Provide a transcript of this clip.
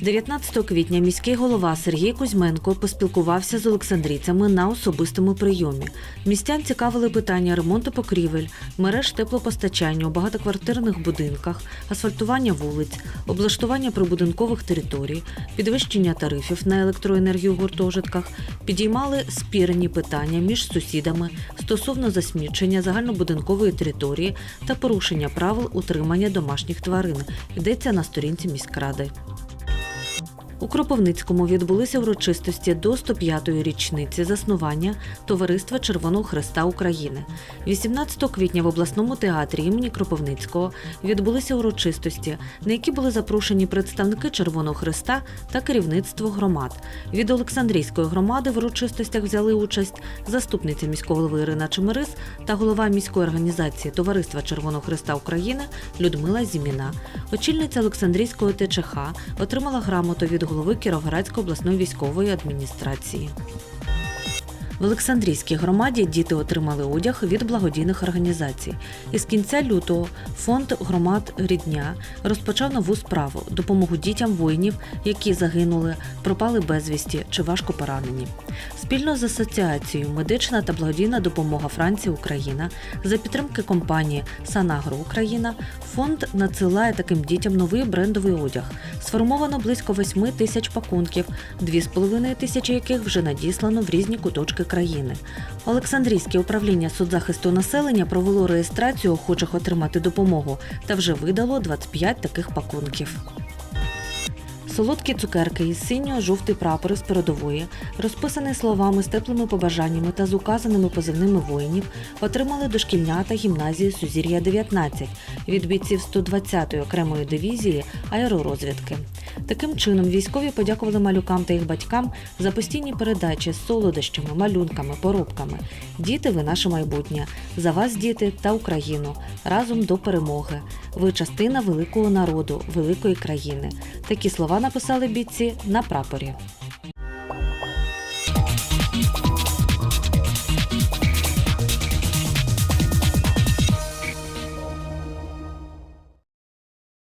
19 квітня міський голова Сергій Кузьменко поспілкувався з олександрійцями на особистому прийомі. Містян цікавили питання ремонту покрівель, мереж теплопостачання у багатоквартирних будинках, асфальтування вулиць, облаштування прибудинкових територій, підвищення тарифів на електроенергію в гуртожитках, підіймали спірні питання між сусідами стосовно засмічення загальнобудинкової території та порушення правил утримання домашніх тварин. Йдеться на сторінці міськради. У Кропивницькому відбулися урочистості до 105-ї річниці заснування Товариства Червоного Хреста України. 18 квітня в обласному театрі імені Кропивницького відбулися урочистості, на які були запрошені представники Червоного Хреста та керівництво громад. Від Олександрійської громади в урочистостях взяли участь заступниця міського голови Ірина Чемерис та голова міської організації Товариства Червоного Хреста України Людмила Зіміна. Очільниця Олександрійського ТЧХ отримала грамоту від голови Кіровоградської обласної військової адміністрації. В Олександрійській громаді діти отримали одяг від благодійних організацій. Із кінця лютого фонд громад Рідня розпочав нову справу допомогу дітям воїнів, які загинули, пропали безвісті чи важко поранені. Спільно з асоціацією медична та благодійна допомога Франції Україна за підтримки компанії Санагро Україна фонд надсилає таким дітям новий брендовий одяг. Сформовано близько 8 тисяч пакунків, 2,5 тисячі яких вже надіслано в різні куточки країни. Олександрійське управління соцзахисту населення провело реєстрацію охочих отримати допомогу та вже видало 25 таких пакунків. Солодкі цукерки із синьо-жовтий прапор із передової, розписаний словами з теплими побажаннями та з указаними позивними воїнів, отримали дошкільнята гімназії Сузір'я 19 від бійців 120-ї окремої дивізії аеророзвідки. Таким чином військові подякували малюкам та їх батькам за постійні передачі з солодощами, малюнками, поробками. Діти, ви наше майбутнє. За вас, діти та Україну. Разом до перемоги. Ви частина великого народу, великої країни. Такі слова написали бійці на прапорі.